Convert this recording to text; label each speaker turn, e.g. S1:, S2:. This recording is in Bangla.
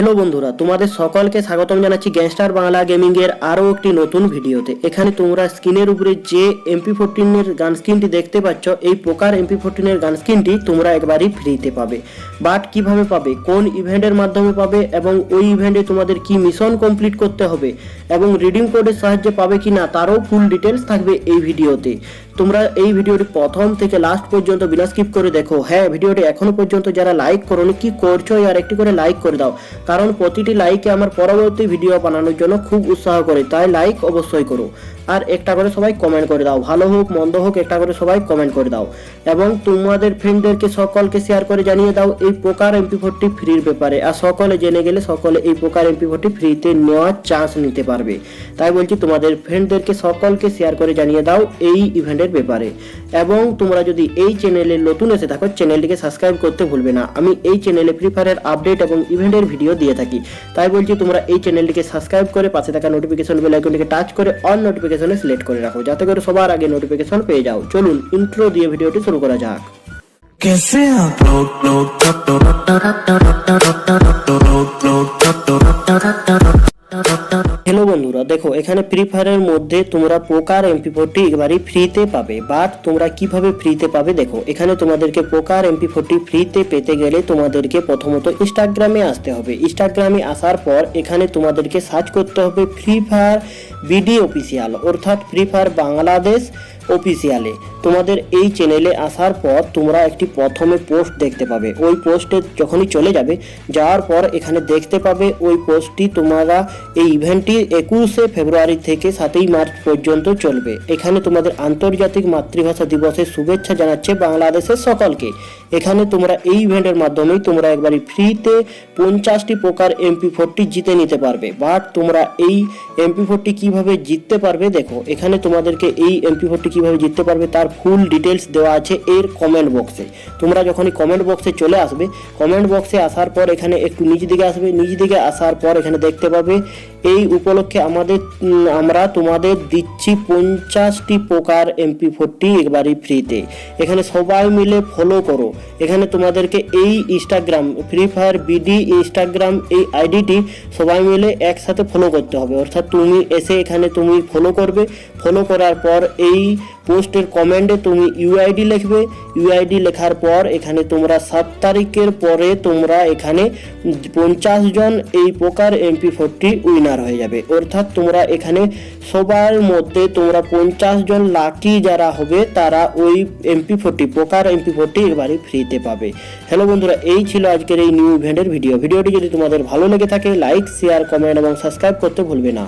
S1: হ্যালো বন্ধুরা, তোমাদের সকলকে স্বাগতম জানাচ্ছি গ্যাংস্টার বাংলা গেমিং এর আরও একটি নতুন ভিডিওতে। এখানে তোমরা স্ক্রিনের উপরে যে এমপি ফোরটিনের গান স্ক্রিনটি দেখতে পাচ্ছ, এই প্রকার এমপি ফোরটিনের গান স্ক্রিনটি তোমরা একবারই ফ্রিতে পাবে। বাট কীভাবে পাবে, কোন ইভেন্টের মাধ্যমে পাবে, এবং ওই ইভেন্টে তোমাদের কি মিশন কমপ্লিট করতে হবে, এবং রিডিং কোডের সাহায্যে পাবে কি না তারও ফুল ডিটেলস থাকবে এই ভিডিওতে। তোমরা এই ভিডিওটি প্রথম থেকে লাস্ট পর্যন্ত বিনা স্কিপ করে দেখো। হ্যাঁ ভিডিওটি এখনও পর্যন্ত যারা লাইক করোনি, কি করছ আর একটি করে লাইক করে দাও। কারণ প্রতিটি লাইকে আমার পরবর্তী ভিডিও বানানোর জন্য খুব উৎসাহ করে, তাই লাইক অবশ্যই করো। আর একটা করে সবাই কমেন্ট করে দাও। ভালো হোক, মন্দ হোক, একটা করে সবাই কমেন্ট করে দাও। এবং তোমাদের ফ্রেন্ডদেরকে সকলকে শেয়ার করে জানিয়ে দাও এই পোকার এমপি ফোরটি ফ্রির ব্যাপারে। আর সকলে জেনে গেলে সকলে এই পোকার এমপি ফোরটি ফ্রিতে নেওয়ার চান্স নিতে পারবে। তাই বলছি, তোমাদের ফ্রেন্ডদেরকে সকলকে শেয়ার করে জানিয়ে দাও এই ইভেন্টের ব্যাপারে। এবং তোমরা যদি এই চ্যানেলে নতুন এসে থাকো চ্যানেলটিকে সাবস্ক্রাইব করতে ভুলবে না। আমি এই চ্যানেলে ফ্রি ফায়ারের আপডেট এবং ইভেন্টের ভিডিও দিয়ে থাকি। তাই বলছি, তোমরা এই চ্যানেলটিকে সাবস্ক্রাইব করে পাশে থাকা নোটিফিকেশন বেল আইকনটিকে টাচ করে অল নোটিফিকেশনে সিলেক্ট করে রাখো। যাতে করে সবার আগে নোটিফিকেশন পেয়ে যাও। চলুন ইন্ট্রো দিয়ে ভিডিওটি শুরু করা যাক। এখানে ফ্রি ফায়ারের মধ্যে তোমরা পোকার এমপি ফোরটি একবারই ফ্রিতে পাবে। বাট তোমরা কীভাবে ফ্রিতে পাবে দেখো, এখানে তোমাদেরকে পোকার এমপি ফোরটি ফ্রিতে পেতে গেলে তোমাদেরকে প্রথমত ইনস্টাগ্রামে আসতে হবে। ইনস্টাগ্রামে আসার পর এখানে তোমাদেরকে সার্চ করতে হবে ফ্রি ফায়ার বিডি অফিসিয়াল অর্থাৎ ফ্রি ফায়ার বাংলাদেশ অফিসিয়ালে তোমাদের এই চ্যানেলে আসার পর তোমরা একটি প্রথমে পোস্ট দেখতে পাবে। ওই পোস্টে যখনই চলে যাবে, যাওয়ার পর এখানে দেখতে পাবে ওই পোস্টটি তোমরা এই ইভেন্টটি একুশে ফেব্রুয়ারি থেকে সাতই মার্চ পর্যন্ত চলবে। এখানে তোমাদের আন্তর্জাতিক মাতৃভাষা দিবসের শুভেচ্ছা জানাচ্ছে বাংলাদেশের সকলকে। এখানে তোমরা এই ইভেন্টের মাধ্যমেই তোমরা একবারই ফ্রিতে পঞ্চাশটি প্রকার এমপি ফোরটি জিতে নিতে পারবে। বাট তোমরা এই এমপি ফোরটি কীভাবে জিততে পারবে দেখো, এখানে তোমাদেরকে এই এমপি ফোরটি কীভাবে জিততে পারবে তার ফুল ডিটেলস দেওয়া আছে এর কমেন্ট বক্সে তোমরা যখনই কমেন্ট বক্সে চলে আসবে কমেন্ট বক্সে আসার পর এখানে একটু নিচ দিকে আসবে নিচ দিকে আসার পর এখানে দেখতে পাবে এই উপলক্ষে আমাদের আমরা তোমাদের দিচ্ছি পঞ্চাশটি প্রকার এমপি ফোরটি একবারই ফ্রিতে এখানে সবাই মিলে ফলো করো। এখানে তোমাদেরকে এই Instagram free fire BD Instagram এই আইডিটি সবাই মিলে একসাথে ফলো করতে হবে। অর্থাৎ তুমি এসে এখানে তুমি ফলো করবে। ফলো করার পর এই পোস্টের কমেন্টে তুমি ইউআইডি লিখবে। ইউআইডি লেখার পর এখানে তোমরা সাত তারিখের পরে তোমরা এখানে পঞ্চাশ জন এই প্রকার এমপি ফোরটি উইনার হয়ে যাবে। অর্থাৎ তোমরা এখানে সবার মধ্যে তোমরা পঞ্চাশ জন লাকি যারা হবে, তারা ওই এমপি ফোরটি প্রকার এমপি ফোরটি এবারে ফ্রিতে পাবে। হ্যালো বন্ধুরা, এই ছিল আজকের এই নিউ ইভেন্টের ভিডিও ভিডিওটি যদি তোমাদের ভালো লেগে থাকে লাইক শেয়ার কমেন্ট এবং সাবস্ক্রাইব করতে ভুলবে না।